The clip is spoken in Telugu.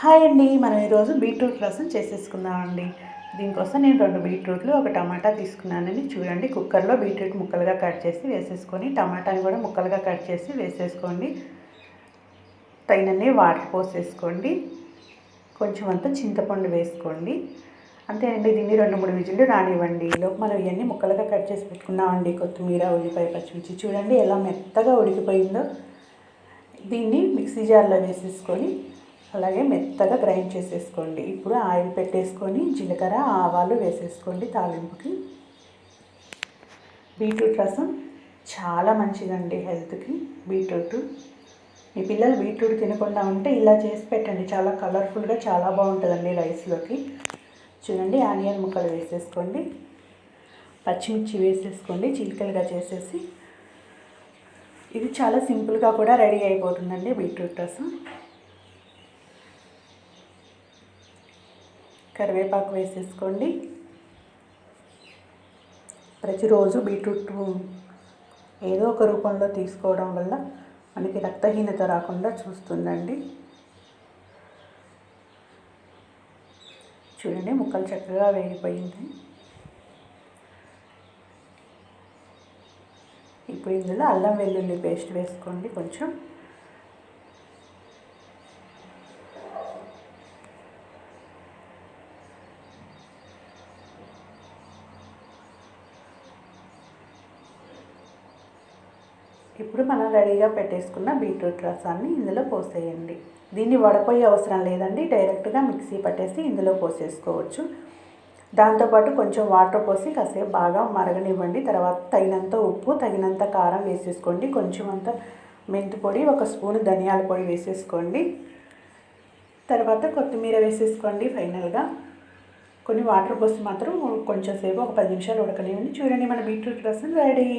హాయ్ అండి మనం ఈరోజు బీట్రూట్ రసం చేసేసుకుందామండి దీనికోసం నేను రెండు బీట్రూట్లు ఒక టమాటా తీసుకున్నానండి. చూడండి కుక్కర్లో బీట్రూట్ ముక్కలుగా కట్ చేసి వేసేసుకొని టమాటాని కూడా ముక్కలుగా కట్ చేసి వేసేసుకోండి. తగినన్ని వాటర్ పోసేసుకోండి. కొంచెం అంతా చింతపండు వేసుకోండి. అంతేనండి దీన్ని రెండు మూడు విజిల్లు రానివ్వండి. లోపు మనం ఇవన్నీ ముక్కలుగా కట్ చేసి పెట్టుకున్నామండి కొత్తిమీర ఉల్లిపాయ పచ్చిమిర్చి చూడండి ఎలా మెత్తగా ఉడికిపోయిందో. దీన్ని మిక్సీ జార్లో వేసేసుకొని అలాగే మెత్తగా గ్రైండ్ చేసేసుకోండి. ఇప్పుడు ఆయిల్ పెట్టేసుకొని జీలకర్ర ఆవాలు వేసేసుకోండి తాలింపుకి. బీట్రూట్ రసం చాలా మంచిదండి హెల్త్కి బీట్రూట్. మీ పిల్లలు బీట్రూట్ తినకుండా ఉంటే ఇలా చేసి పెట్టండి. చాలా కలర్ఫుల్గా చాలా బాగుంటుందండి రైస్లోకి. చూడండి ఆనియన్ ముక్కలు వేసేసుకోండి. పచ్చిమిర్చి వేసేసుకోండి చిలికలుగా చేసేసి. ఇది చాలా సింపుల్గా కూడా రెడీ అయిపోతుందండి బీట్రూట్ రసం. కరివేపాకు వేసేసుకోండి. ప్రతిరోజు బీట్రూట్ ఏదో ఒక రూపంలో తీసుకోవడం వల్ల మనకి రక్తహీనత రాకుండా చూస్తుందండి. చూడండి ముక్కలు చక్కగా వేగిపోయింది. ఇప్పుడు ఇందులో అల్లం వెల్లుల్లి పేస్ట్ వేసుకోండి కొంచెం. ఇప్పుడు మనం రెడీగా పెట్టేసుకున్న బీట్రూట్ రసాన్ని ఇందులో పోసేయండి. దీన్ని వడపోయే అవసరం లేదండి. డైరెక్ట్గా మిక్సీ పట్టేసి ఇందులో పోసేసుకోవచ్చు. దాంతోపాటు కొంచెం వాటర్ పోసి కాసేపు బాగా మరగనివ్వండి. తర్వాత తగినంత ఉప్పు తగినంత కారం వేసేసుకోండి. కొంచెం అంత మెంతి పొడి ఒక స్పూన్ ధనియాల పొడి వేసేసుకోండి. తర్వాత కొత్తిమీర వేసేసుకోండి ఫైనల్గా. కొన్ని వాటర్ పోసి మాత్రం కొంచెం సేపు ఒక పది నిమిషాలు ఉడకనివ్వండి. చూడండి మన బీట్రూట్ రసం రెడీ.